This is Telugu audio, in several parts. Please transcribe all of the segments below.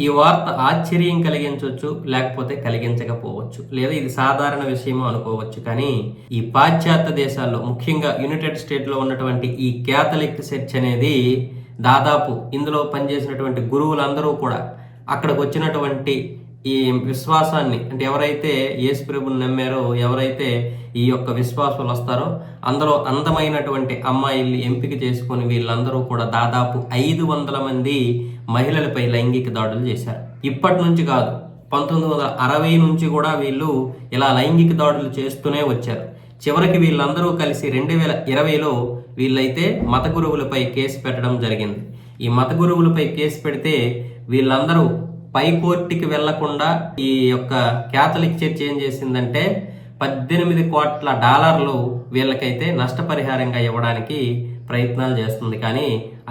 ఈ వార్త ఆశ్చర్యం కలిగించవచ్చు లేకపోతే కలిగించకపోవచ్చు. లేదా ఇది సాధారణ విషయము అనుకోవచ్చు. కానీ ఈ పాశ్చాత్య దేశాల్లో ముఖ్యంగా యునైటెడ్ స్టేట్లో ఉన్నటువంటి ఈ క్యాథలిక్ చర్చ్ అనేది దాదాపు ఇందులో పనిచేసినటువంటి గురువులందరూ కూడా అక్కడికి వచ్చినటువంటి ఈ విశ్వాసాన్ని అంటే ఎవరైతే యేసు ప్రభుని నమ్మారో ఎవరైతే ఈ యొక్క విశ్వాసులు వస్తారో అందులో అందమైనటువంటి అమ్మాయిల్ని ఎంపిక చేసుకొని వీళ్ళందరూ కూడా దాదాపు ఐదు వందల మంది మహిళలపై లైంగిక దాడులు చేశారు. ఇప్పటి నుంచి కాదు పంతొమ్మిది వందల అరవై నుంచి కూడా వీళ్ళు ఇలా లైంగిక దాడులు చేస్తూనే వచ్చారు. చివరికి వీళ్ళందరూ కలిసి రెండు వేల ఇరవైలో వీళ్ళైతే మత గురువులపై కేసు పెట్టడం జరిగింది. ఈ మత గురువులపై కేసు పెడితే వీళ్ళందరూ పై కోర్టుకి వెళ్ళకుండా ఈ యొక్క క్యాథలిక్ చర్చ్ ఏం చేసిందంటే పద్దెనిమిది కోట్ల డాలర్లు వీళ్ళకైతే నష్టపరిహారంగా ఇవ్వడానికి ప్రయత్నాలు చేస్తుంది. కానీ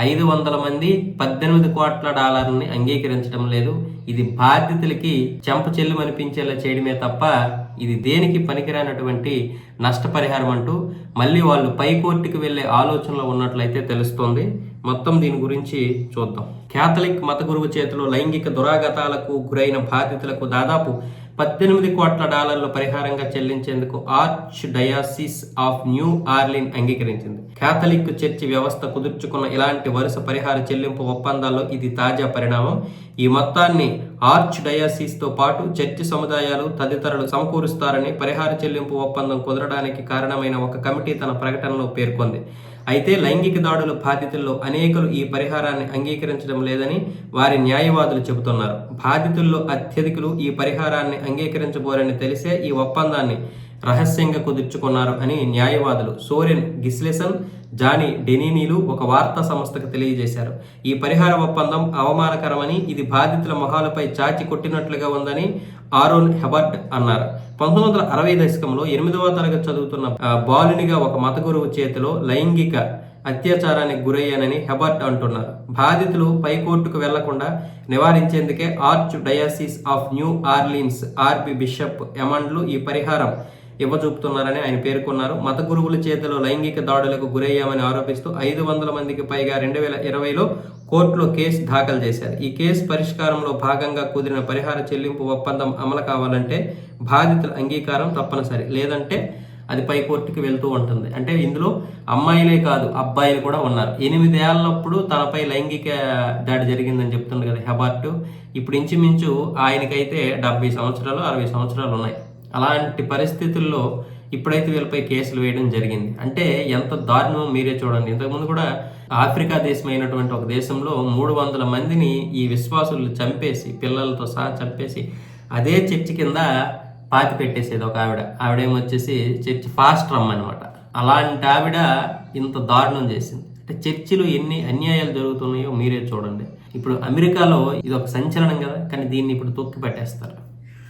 ఐదు వందల మంది పద్దెనిమిది కోట్ల డాలర్ని అంగీకరించడం లేదు. ఇది బాధ్యతలకి చెంప చెల్లుమనిపించేలా చేయడమే తప్ప ఇది దేనికి పనికిరానటువంటి నష్టపరిహారం అంటూ మళ్ళీ వాళ్ళు పై కోర్టుకి వెళ్ళే ఆలోచనలో ఉన్నట్లయితే తెలుస్తోంది. మొత్తం దీని గురించి చూద్దాం. క్యాథలిక్ మత గురువు చేతిలో లైంగిక దురాగతాలకు గురైన బాధితులకు దాదాపు పద్దెనిమిది కోట్ల డాలర్ల పరిహారంగా చెల్లించేందుకు archdiocese of new Orleans అంగీకరించింది. క్యాథలిక్ చర్చి వ్యవస్థ కుదుర్చుకున్న ఇలాంటి వరుస పరిహార చెల్లింపు ఒప్పందాల్లో ఇది తాజా పరిణామం. ఈ మొత్తాన్ని ఆర్చ్ డయాసిస్తో పాటు చర్చి సముదాయాలు తదితరులు సమకూరుస్తారని పరిహార చెల్లింపు ఒప్పందం కుదరడానికి కారణమైన ఒక కమిటీ తన ప్రకటనలో పేర్కొంది. అయితే లైంగిక దాడుల బాధితుల్లో అనేకులు ఈ పరిహారాన్ని అంగీకరించడం లేదని వారి న్యాయవాదులు చెబుతున్నారు. బాధితుల్లో అత్యధికులు ఈ పరిహారాన్ని అంగీకరించబోరని తెలిసే ఈ ఒప్పందాన్ని రహస్యంగా కుదుర్చుకున్నారు అని న్యాయవాదులు సోరెన్ గిస్లెసన్ జానీ డెనీనీలు ఒక వార్తా సంస్థకు తెలియజేశారు. ఈ పరిహార ఒప్పందం అవమానకరమని ఇది బాధితుల మొహాలపై చాచి కొట్టినట్లుగా ఉందని ఆరోన్ హెబర్ట్ అన్నారు. పంతొమ్మిది వందల అరవై దశకంలో ఎనిమిదవ తరగతి చదువుతున్న బాలునిగా ఒక మత గురువు చేతిలో లైంగిక అత్యాచారానికి గురయ్యానని హెబర్ట్ అంటున్నారు. బాధితులు పై కోర్టుకు వెళ్ళకుండా నివారించేందుకే archdiocese of New Orleans RB bishop ఎమండ్లు ఈ పరిహారం ఇవ్వచూపుతున్నారని ఆయన పేర్కొన్నారు. మత గురువుల చేతిలో లైంగిక దాడులకు గురయ్యామని ఆరోపిస్తూ ఐదు వందల మందికి పైగా రెండు వేల ఇరవైలో కోర్టులో కేసు దాఖలు చేశారు. ఈ కేసు పరిష్కారంలో భాగంగా కుదిరిన పరిహార చెల్లింపు ఒప్పందం అమలు కావాలంటే బాధితుల అంగీకారం తప్పనిసరి. లేదంటే అది పై కోర్టుకి వెళ్తూ ఉంటుంది. అంటే ఇందులో అమ్మాయిలే కాదు అబ్బాయిలు కూడా ఉన్నారు. ఎనిమిదేళ్ళప్పుడు తనపై లైంగిక దాడి జరిగిందని చెప్తుంది కదా హెబార్ట్. ఇప్పుడు ఇంచుమించు ఆయనకైతే డెబ్బై సంవత్సరాలు అరవై సంవత్సరాలు ఉన్నాయి. అలాంటి పరిస్థితుల్లో ఇప్పుడైతే వీళ్ళపై కేసులు వేయడం జరిగింది. అంటే ఎంత దారుణమో మీరే చూడండి. ఇంతకుముందు కూడా ఆఫ్రికా దేశమైనటువంటి ఒక దేశంలో మూడు వందల మందిని ఈ విశ్వాసులు చంపేసి పిల్లలతో సహా చంపేసి అదే చర్చి కింద పాతి పెట్టేసేది ఒక ఆవిడ. ఆవిడేమొచ్చేసి చర్చి ఫాస్ట్ రమ్మనమాట అలాంటి ఆవిడ ఇంత దారుణం చేసింది. అంటే చర్చిలో ఎన్ని అన్యాయాలు జరుగుతున్నాయో మీరే చూడండి. ఇప్పుడు అమెరికాలో ఇది ఒక సంచలనం కదా కానీ దీన్ని ఇప్పుడు తొక్కి పెట్టేస్తారు